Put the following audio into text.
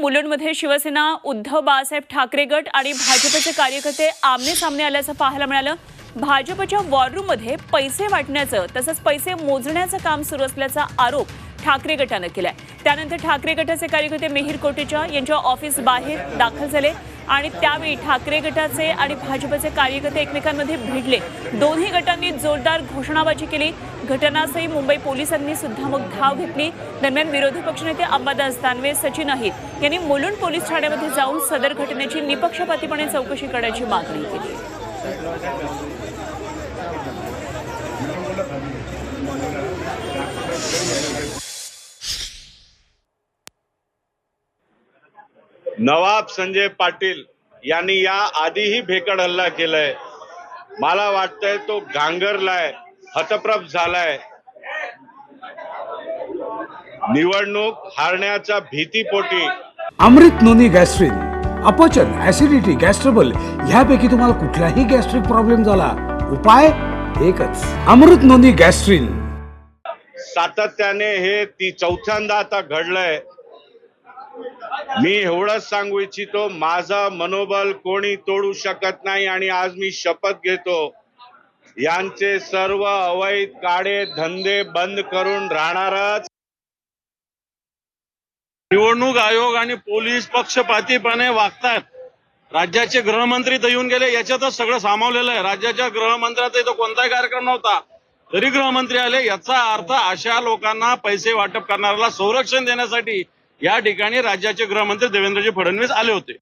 मुलुंडमध्ये शिवसेना उद्धव बाळासाहेब ठाकरे गट आणि भाजपचे कार्यकर्ते आमने सामने आल्याचं पाहायला मिळालं. भाजपच्या वॉररूममध्ये पैसे वाटण्याचं तसंच पैसे मोजण्याचं काम सुरू असल्याचा आरोप ठाकरे गटानं केलाय. त्यानंतर ठाकरे गटाचे कार्यकर्ते मिहीर कोटेचा यांच्या ऑफिस बाहेर दाखल झाले. आणि त्यावेळी ठाकरे गटाचे आणि भाजपचे कार्यकर्ते एकमेकांमध्ये भिडले. दोन्ही गटांनी जोरदार घोषणाबाजी केली. घटनासही मुंबई पोलिसांनी सुद्धा मग धाव घेतली. दरम्यान विरोधी पक्षनेते अंबादास दानवे सचिन अहिर यांनी मुलुंड पोलीस ठाण्यामध्ये जाऊन सदर घटनेची निपक्षपातीपणे चौकशी करण्याची मागणी केली. नवाब संजय पाटील यांनी या आधीही भेकड हल्ला केलाय. मला वाटतंय तो गांगरलाय हतप्रभ झालाय. निवडणूक हारण्याच्या भीतीपोटी. अमृत नोनी गॅस्ट्रिन अपचन ऍसिडिटी गॅस्ट्रबल ह्यापैकी तुम्हाला कुठलाही गॅस्ट्रिक प्रॉब्लेम झाला उपाय एकच अमृत नोनी गॅस्ट्रिन. सातत्याने हे ती चौथ्यांदा आता घडलंय. मी एवढंच सांगू इच्छितो माझं मनोबल कोणी तोडू शकत नाही आणि आज मी शपथ घेतो. यांचे सर्व अवैध काळे धंदे बंद करून राहणारच. निवडणूक आयोग आणि पोलीस पक्षपातीपणे वागतात राज्याचे गृहमंत्री तर येऊन गेले याच्यातच सगळं सामावलेलं आहे. राज्याच्या गृहमंत्र्याचा इथं कोणताही कार्यक्रम नव्हता. तरी गृहमंत्री आले याचा अर्थ अशा लोकांना पैसे वाटप करणाऱ्याला संरक्षण देण्यासाठी या ठिकाणी राज्याचे गृहमंत्री देवेंद्रजी फडणवीस आले होते.